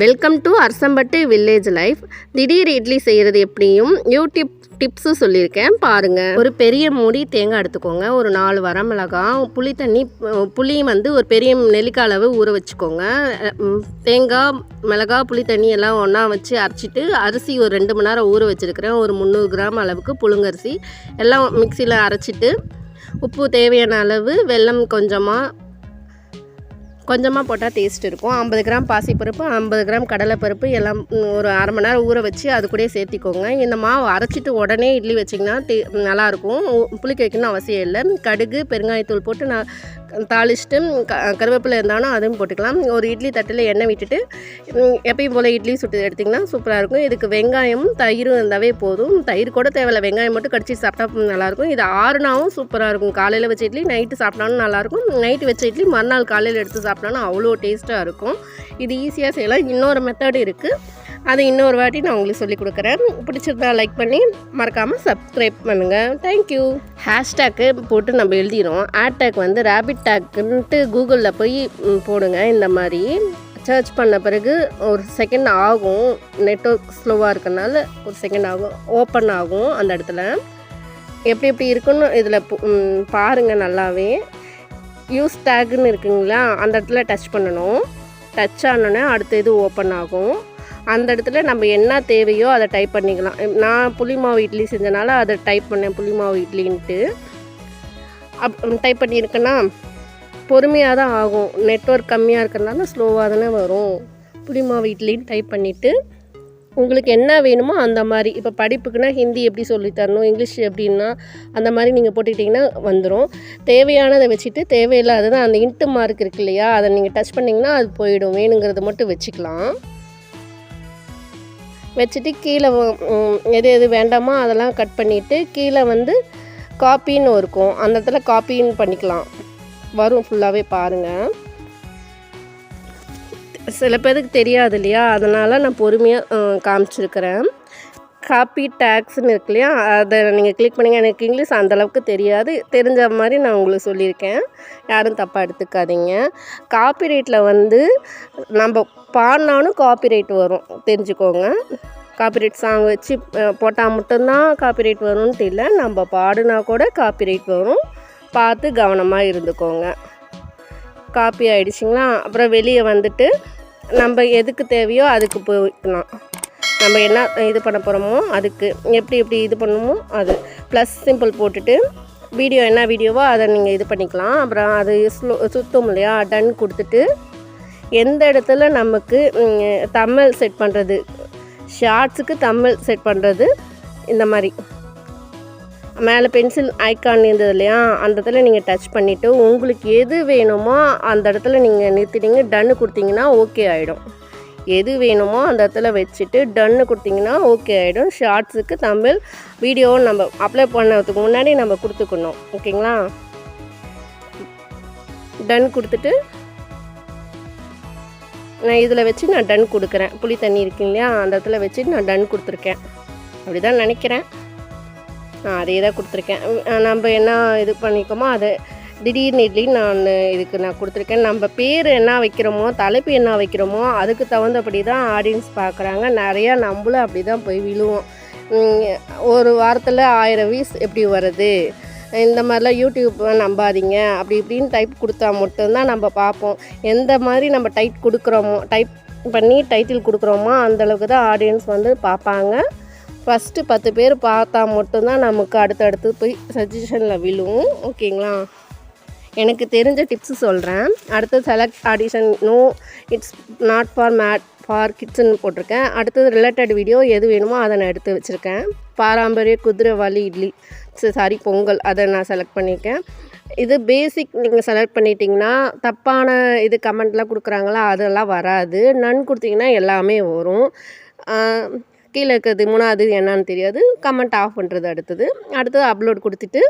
Welcome to Arasampattu village life திடீர் இட்லி செய்கிறது எப்படியும் யூடியூப் டிப்ஸும் சொல்லியிருக்கேன். பாருங்கள் ஒரு பெரிய மூடி தேங்காய் எடுத்துக்கோங்க. ஒரு நாலு வரமிளகாய் புளி தண்ணி புளியும் புளி வந்து ஒரு பெரிய நெல்லிக்காய் அளவு ஊற வச்சுக்கோங்க. தேங்காய் மிளகாய் புளி தண்ணி எல்லாம் ஒன்றா வச்சு அரைச்சிட்டு அரிசி ஒரு ரெண்டு மணி நேரம் ஊற வச்சுருக்கிறேன். ஒரு முந்நூறு கிராம் அளவுக்கு புழுங்கரிசி எல்லாம் மிக்சியில் அரைச்சிட்டு உப்பு தேவையான அளவு வெல்லம் கொஞ்சமாக கொஞ்சமாக போட்டால் டேஸ்ட் இருக்கும். ஐம்பது கிராம் பாசிப்பருப்பு ஐம்பது கிராம் கடலைப்பருப்பு எல்லாம் ஒரு அரை மணி நேரம் ஊற வச்சு அது கூட சேர்த்திக்கோங்க. இந்த மாவு அரைச்சிட்டு உடனே இட்லி வச்சிங்கன்னா டே நல்லாயிருக்கும் புளிக்க வைக்கணும்னு அவசியம் இல்லை. கடுகு பெருங்காயத்தூள் போட்டு நான் தாளிச்சிட்டு க கருவேப்பிலை இருந்தாலும் அதுவும் போட்டுக்கலாம். ஒரு இட்லி தட்டில் எண்ணெய் விட்டுட்டு எப்பயும் போல் இட்லி சுட்டு எடுத்திங்கன்னா சூப்பராக இருக்கும். இதுக்கு வெங்காயமும் தயிரும் இருந்தாவே போதும். தயிர் கூட தேவையில்ல. வெங்காயம் மட்டும் கடிச்சு சாப்பிட்டா நல்லாயிருக்கும் இது ஆறுனாவும் சூப்பராக இருக்கும். காலையில் வச்ச இட்லி நைட்டு சாப்பிட்டாலும் நல்லாயிருக்கும் நைட்டு வச்ச இட்லி மறுநாள் காலையில் எடுத்து சாப்பிட்டாலும் அவ்வளோ டேஸ்ட்டாக இருக்கும். இது ஈஸியாக செய்யலாம். இன்னொரு மெத்தட் இருக்குது அது இன்னொரு வாட்டி நான் உங்களுக்கு சொல்லி கொடுக்குறேன். பிடிச்சிருந்தா லைக் பண்ணி மறக்காமல் சப்ஸ்கிரைப் பண்ணுங்கள் தேங்க்யூ ஹேஷ்டேக்கு போட்டு நம்ம எழுதிடும் டேக் வந்து ரேபிட் டேக்குன்ட்டு கூகுளில் போய் போடுங்க. இந்த மாதிரி சர்ச் பண்ண பிறகு ஒரு செகண்ட் ஆகும். நெட்ஒர்க் ஸ்லோவாக இருக்கனால ஒரு செகண்ட் ஆகும். ஓப்பன் ஆகும் அந்த இடத்துல. எப்படி எப்படி இருக்குன்னு இதில் பாருங்கள் நல்லாவே. யூஸ் டேக்குன்னு இருக்குங்களா? அந்த இடத்துல டச் பண்ணணும். டச் ஆனோடனே அடுத்த இது ஓப்பன் ஆகும். அந்த இடத்துல நம்ம என்ன தேவையோ அதை டைப் பண்ணிக்கலாம். நான் புளி மாவு இட்லி செஞ்சனால அதை டைப் பண்ணேன் புளி மாவு இட்லின்ட்டு. அப் டைப் பண்ணியிருக்கேன்னா பொறுமையாக தான் ஆகும். நெட்ஒர்க் கம்மியாக இருக்கிறதுனால ஸ்லோவாக தானே வரும். புளி மாவு இட்லின்னு டைப் பண்ணிவிட்டு உங்களுக்கு என்ன வேணுமோ அந்த மாதிரி. இப்போ படிப்புக்குன்னா ஹிந்தி எப்படி சொல்லித் தரணும் இங்கிலீஷ் எப்படின்னா அந்த மாதிரி நீங்கள் போட்டுக்கிட்டிங்கன்னா வந்துடும் தேவையானதை வச்சுட்டு தேவையில்லாததை அந்த இன்ட்டு மார்க் இருக்கு இல்லையா அதை நீங்கள் டச் பண்ணிங்கன்னா அது போயிடும். வேணுங்கிறத மட்டும் வச்சுக்கலாம். வச்சுட்டு கீழே எது எது வேண்டாமோ அதெல்லாம் கட் பண்ணிவிட்டு கீழே வந்து காப்பின்னு இருக்கும். அந்த இடத்துல காப்பின்னு பண்ணிக்கலாம். வரும் ஃபுல்லாகவே பாருங்கள் சில பேருக்கு தெரியாது இல்லையா? அதனால் நான் பொறுமையாக காமிச்சிருக்கிறேன். காப்பி டேக்ஸ்னு இருக்கு இல்லையா? அதை நீங்கள் கிளிக் பண்ணுங்கள் எனக்கு இங்கிலீஷ் அந்த அளவுக்கு தெரியாது. தெரிஞ்ச மாதிரி நான் உங்களுக்கு சொல்லியிருக்கேன். யாரும் தப்பாக எடுத்துக்காதீங்க. காப்பி ரைட்டில் வந்து நம்ம பாடினாலும் காப்பி ரைட் வரும். தெரிஞ்சுக்கோங்க. காப்பிரைட் சாங் வச்சு போட்டால் மட்டும்தான் காப்பிரைட் வரும்ன்ட்டு இல்லை நம்ம பாடினா கூட காப்பிரைட் வரும். பார்த்து கவனமாக இருந்துக்கோங்க. காப்பி ஆகிடுச்சிங்களா அப்புறம் வெளியே வந்துட்டு நம்ம எதுக்கு தேவையோ அதுக்கு போய்க்கலாம். நம்ம என்ன இது பண்ண போகிறோமோ அதுக்கு எப்படி எப்படி இது பண்ணணுமோ அது. ப்ளஸ் சிம்பிள் போட்டுட்டு வீடியோ என்ன வீடியோவோ அதை நீங்கள் இது பண்ணிக்கலாம். அப்புறம் அது ஸ்லோ சுத்தம் இல்லையா? டன் கொடுத்துட்டு எந்த இடத்துல நமக்கு தமிழ் செட் பண்ணுறது ஷார்ட்ஸுக்கு தமிழ் செட் பண்ணுறது இந்த மாதிரி. மேலே பென்சில் ஐக்கான் இருந்தது இல்லையா? அந்த இடத்துல நீங்கள் டச் பண்ணிவிட்டு உங்களுக்கு எது வேணுமோ அந்த இடத்துல நீங்கள் நிறுத்திட்டீங்க டன்னு கொடுத்தீங்கன்னா ஓகே ஆகிடும் எது வேணுமோ அந்த இடத்துல வச்சுட்டு டன்னு கொடுத்தீங்கன்னா ஓகே ஆகிடும் ஷார்ட்ஸுக்கு தமிழ் வீடியோ நம்ம அப்ளை பண்ணதுக்கு முன்னாடி நம்ம கொடுத்துக்கணும். ஓகேங்களா டன் கொடுத்துட்டு நான் இதில் வச்சு நான் டன் கொடுக்குறேன். புளி தண்ணி இருக்கு இல்லையா? அந்த இடத்துல வச்சு நான் டன் கொடுத்துருக்கேன். அப்படி தான் நினைக்கிறேன். நான் அதே தான் கொடுத்துருக்கேன் நம்ம என்ன இது பண்ணிக்கோமோ அதை திடீர்னு இட்லி நான் இதுக்கு நான் கொடுத்துருக்கேன். நம்ம பேர் என்ன வைக்கிறோமோ தலைப்பு என்ன வைக்கிறோமோ அதுக்கு தகுந்தபடி தான் ஆடியன்ஸ் பார்க்குறாங்க. நிறையா நம்மளும் அப்படி தான் போய் விழுவோம். ஒரு வாரத்தில் ஆயிரம் வீஸ் எப்படி வருது? இந்த மாதிரிலாம் யூடியூப் நம்பாதீங்க. அப்படி இப்படின்னு டைப் கொடுத்தா மட்டும்தான் நம்ம பார்ப்போம். எந்த மாதிரி நம்ம டைப் கொடுக்குறோமோ டைப் பண்ணி டைட்டில் கொடுக்குறோமோ அந்தளவுக்கு தான் ஆடியன்ஸ் வந்து பார்ப்பாங்க. ஃபஸ்ட்டு பத்து பேர் பார்த்தா மட்டும்தான் நமக்கு அடுத்தடுத்து போய் சஜஷனில் விழுவும். ஓகேங்களா எனக்கு தெரிஞ்ச டிப்ஸு சொல்கிறேன் அடுத்து select audition no it's not for made for கிட்ஸ்ன்னு போட்டிருக்கேன். அடுத்தது ரிலேட்டட் வீடியோ எது வேணுமோ அதை நான் எடுத்து வச்சுருக்கேன். பாரம்பரிய குதிரை குதிரைவாலி இட்லி சாரி பொங்கல் அதை நான் செலக்ட் பண்ணியிருக்கேன் இது பேசிக் நீங்கள் செலக்ட் பண்ணிட்டீங்கன்னா தப்பான இது கமெண்ட்லாம் கொடுக்குறாங்களா அதெல்லாம் வராது. நன் கொடுத்தீங்கன்னா எல்லாமே வரும். கீழே இருக்கிறது மூணாவது என்னன்னு தெரியாது. கமெண்ட் ஆஃப் பண்ணுறது அடுத்தது. அடுத்தது அப்லோட் கொடுத்துட்டு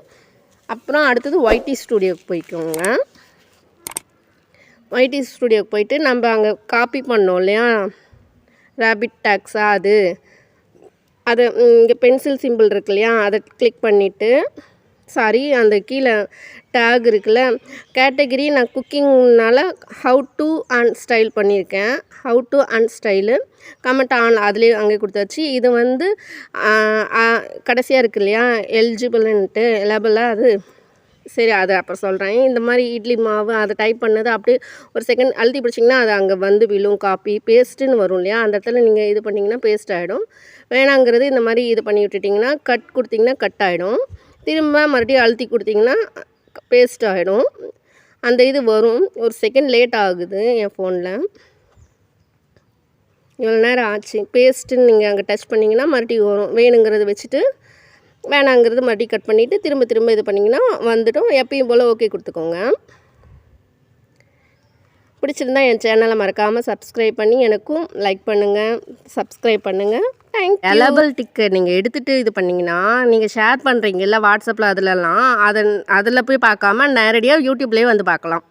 அப்புறம் அடுத்தது ஒய்டி ஸ்டூடியோக்கு போய்க்கோங்க. ஒய்டி ஸ்டூடியோக்கு போயிட்டு நம்ம அங்கே காப்பி பண்ணோம் இல்லையா? ரேபிட் டேக்ஸா அது. அது இங்கே பென்சில் சிம்பிள் இருக்கு இல்லையா? அதை கிளிக் பண்ணிவிட்டு சாரி அந்த கீழே டேக் இருக்குல்ல கேட்டகிரி நான் குக்கிங்னால் ஹவு டு அண்ட் ஸ்டைல் பண்ணியிருக்கேன். How to and style comment on அதுலேயே அங்கே கொடுத்தாச்சு. இது வந்து கடைசியாக இருக்கு இல்லையா? எலிஜிபிள்ன்ட்டு எலபிளாக அது. சரி அதை அப்புறம் சொல்கிறேன் இந்த மாதிரி இட்லி மாவு அதை டைப் பண்ணது அப்படியே ஒரு செகண்ட் அழுத்தி பிடிச்சிங்கன்னா அது அங்கே வந்து விழும். காப்பி பேஸ்ட்டுன்னு வரும் இல்லையா? அந்த இடத்துல நீங்கள் இது பண்ணிங்கன்னா பேஸ்ட் ஆகிடும் வேணாங்கிறது இந்த மாதிரி இது பண்ணி விட்டுட்டிங்கன்னா கட் கொடுத்திங்கன்னா கட் ஆகிடும் திரும்ப மறுபடியும் அழுத்தி கொடுத்திங்கன்னா பேஸ்ட் ஆகிடும் அந்த இது வரும். ஒரு செகண்ட் லேட் ஆகுது என் ஃபோனில் இவ்வளோ நேரம் ஆச்சு. பேஸ்ட்டுன்னு நீங்கள் அங்கே டச் பண்ணிங்கன்னா மறுபடியும் வரும். வேணுங்கிறத வச்சுட்டு வேணாங்கிறது மறுபடியும் கட் பண்ணிவிட்டு திரும்ப திரும்ப இது பண்ணிங்கன்னா வந்துடும். எப்பயும் போல் ஓகே கொடுத்துக்கோங்க. பிடிச்சிருந்தா என் சேனலை மறக்காமல் சப்ஸ்கிரைப் பண்ணி எனக்கும் லைக் பண்ணுங்கள் சப்ஸ்கிரைப் பண்ணுங்கள் தேங்க் எலபிள் டிக்கை நீங்கள் எடுத்துகிட்டு இது பண்ணிங்கன்னா நீங்கள் ஷேர் பண்ணுறீங்கல்ல வாட்ஸ்அப்பில் அதிலலாம் அதன் அதில் போய் பார்க்காம நேரடியாக யூடியூப்லேயே வந்து பார்க்கலாம்.